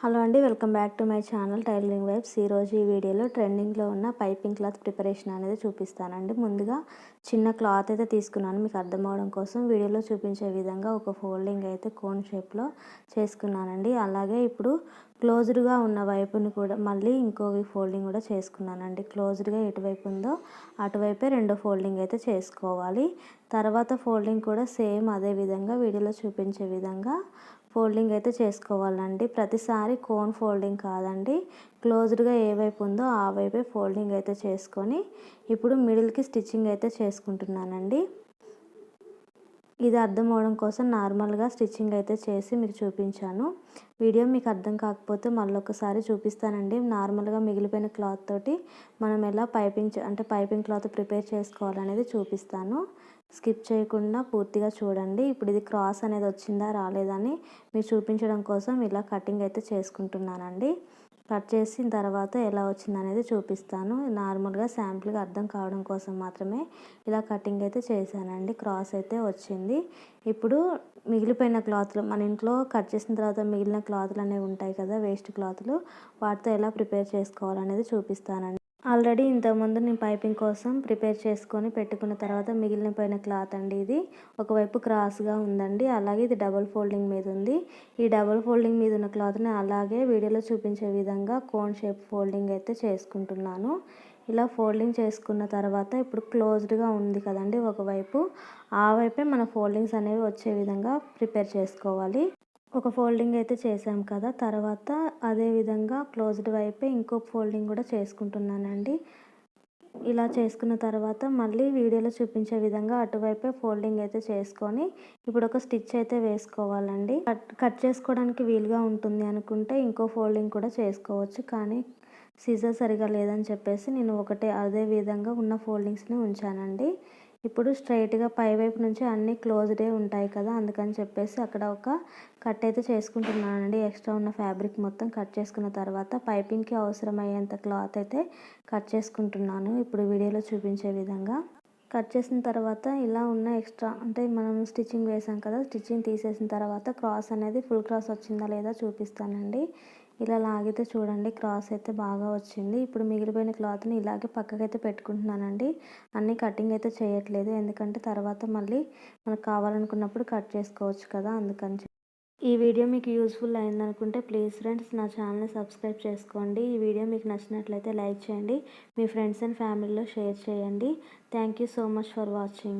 Hello అండి welcome back to my channel tailoring vibes. ఈరోజు ఈ వీడియోలో ట్రెండింగ్లో ఉన్న పైపింగ్ క్లాత్ ప్రిపరేషన్ అనేది చూపిస్తానండి. ముందుగా చిన్న క్లాత్ అయితే తీసుకున్నాను. మీకు అర్థం అవడం కోసం వీడియోలో చూపించే విధంగా ఒక ఫోల్డింగ్ అయితే కోన్ షేప్లో చేసుకున్నానండి. అలాగే ఇప్పుడు క్లోజ్డ్గా ఉన్న వైపుని కూడా మళ్ళీ ఇంకో ఫోల్డింగ్ కూడా చేసుకున్నానండి. క్లోజ్డ్గా ఎటువైపు ఉందో అటువైపే రెండో ఫోల్డింగ్ అయితే చేసుకోవాలి. తర్వాత ఫోల్డింగ్ కూడా సేమ్ అదే విధంగా వీడియోలో చూపించే విధంగా ఫోల్డింగ్ అయితే చేసుకోవాలండి. ప్రతిసారి కోన్ ఫోల్డింగ్ కాదండి. క్లోజ్డ్గా ఏ వైపు ఉందో ఆ వైపే ఫోల్డింగ్ అయితే చేసుకొని ఇప్పుడు మిడిల్కి స్టిచ్చింగ్ అయితే చేసుకుంటున్నానండి. ఇది అర్థం అవడం కోసం నార్మల్గా స్టిచ్చింగ్ అయితే చేసి మీకు చూపించాను. వీడియో మీకు అర్థం కాకపోతే మళ్ళీ ఒకసారి చూపిస్తానండి. నార్మల్గా మిగిలిపోయిన క్లాత్ తోటి మనం ఎలా పైపింగ్ అంటే పైపింగ్ క్లాత్ ప్రిపేర్ చేసుకోవాలనేది చూపిస్తాను. స్కిప్ చేయకుండా పూర్తిగా చూడండి. ఇప్పుడు ఇది క్రాస్ అనేది వచ్చిందా రాలేదని మీరు చూపించడం కోసం ఇలా కటింగ్ అయితే చేసుకుంటున్నానండి. కట్ చేసిన తర్వాత ఎలా వచ్చింది అనేది చూపిస్తాను. నార్మల్గా శాంపుల్గా అర్థం కావడం కోసం మాత్రమే ఇలా కటింగ్ అయితే చేశానండి. క్రాస్ అయితే వచ్చింది. ఇప్పుడు మిగిలిపోయిన క్లాత్లు మన ఇంట్లో కట్ చేసిన తర్వాత మిగిలిన క్లాత్లు అనేవి ఉంటాయి కదా వేస్ట్ క్లాత్లు వాటితో ఎలా ప్రిపేర్ చేసుకోవాలనేది చూపిస్తానండి. ఆల్రెడీ ఇంతకుముందు నేను పైపింగ్ కోసం ప్రిపేర్ చేసుకొని పెట్టుకున్న తర్వాత మిగిలిన పోయిన క్లాత్ అండి ఇది. ఒకవైపు క్రాస్గా ఉందండి అలాగే ఇది డబుల్ ఫోల్డింగ్ మీద ఉంది. ఈ డబుల్ ఫోల్డింగ్ మీద ఉన్న క్లాత్ని అలాగే వీడియోలో చూపించే విధంగా కోన్ షేప్ ఫోల్డింగ్ అయితే చేసుకుంటున్నాను. ఇలా ఫోల్డింగ్ చేసుకున్న తర్వాత ఇప్పుడు క్లోజ్డ్గా ఉంది కదండి ఒకవైపు. ఆ వైపే మన ఫోల్డింగ్స్ అనేవి వచ్చే విధంగా ప్రిపేర్ చేసుకోవాలి. ఒక ఫోల్డింగ్ అయితే చేసాం కదా. తర్వాత అదే విధంగా క్లోజ్డ్ వైపే ఇంకో ఫోల్డింగ్ కూడా చేసుకుంటున్నానండి. ఇలా చేసుకున్న తర్వాత మళ్ళీ వీడియోలో చూపించే విధంగా అటువైపే ఫోల్డింగ్ అయితే చేసుకొని ఇప్పుడు ఒక స్టిచ్ అయితే వేసుకోవాలండి. కట్ కట్ చేసుకోవడానికి వీలుగా ఉంటుంది అనుకుంటే ఇంకో ఫోల్డింగ్ కూడా చేసుకోవచ్చు. కానీ సీజర్ సరిగా లేదని చెప్పేసి నేను ఒకటే అదే విధంగా ఉన్న ఫోల్డింగ్స్ని ఉంచానండి. ఇప్పుడు స్ట్రైట్గా పైవైపు నుంచి అన్నీ క్లోజ్డే ఉంటాయి కదా అందుకని చెప్పేసి అక్కడ ఒక కట్ అయితే చేసుకుంటున్నానండి. ఎక్స్ట్రా ఉన్న ఫ్యాబ్రిక్ మొత్తం కట్ చేసుకున్న తర్వాత పైపింగ్కి అవసరమయ్యేంత క్లాత్ అయితే కట్ చేసుకుంటున్నాను. ఇప్పుడు వీడియోలో చూపించే విధంగా కట్ చేసిన తర్వాత ఇలా ఉన్న ఎక్స్ట్రా అంటే మనం స్టిచ్చింగ్ వేసాం కదా స్టిచ్చింగ్ తీసేసిన తర్వాత క్రాస్ అనేది ఫుల్ క్రాస్ వచ్చిందా లేదా చూపిస్తానండి. ఇలా లాగితే చూడండి క్రాస్ అయితే బాగా వచ్చింది. ఇప్పుడు మిగిలిపోయిన క్లాత్ని ఇలాగే పక్కకైతే పెట్టుకుంటున్నానండి. అన్నీ కటింగ్ అయితే చేయట్లేదు. ఎందుకంటే తర్వాత మళ్ళీ మనకు కావాలనుకున్నప్పుడు కట్ చేసుకోవచ్చు కదా అందుకని ఈ వీడియో మీకు యూస్ఫుల్ అయిందనుకుంటే ప్లీజ్ ఫ్రెండ్స్ నా ఛానల్ని సబ్స్క్రైబ్ చేసుకోండి. ఈ వీడియో మీకు నచ్చినట్లయితే లైక్ చేయండి. మీ ఫ్రెండ్స్ అండ్ ఫ్యామిలీలో షేర్ చేయండి. Thank you so much for watching.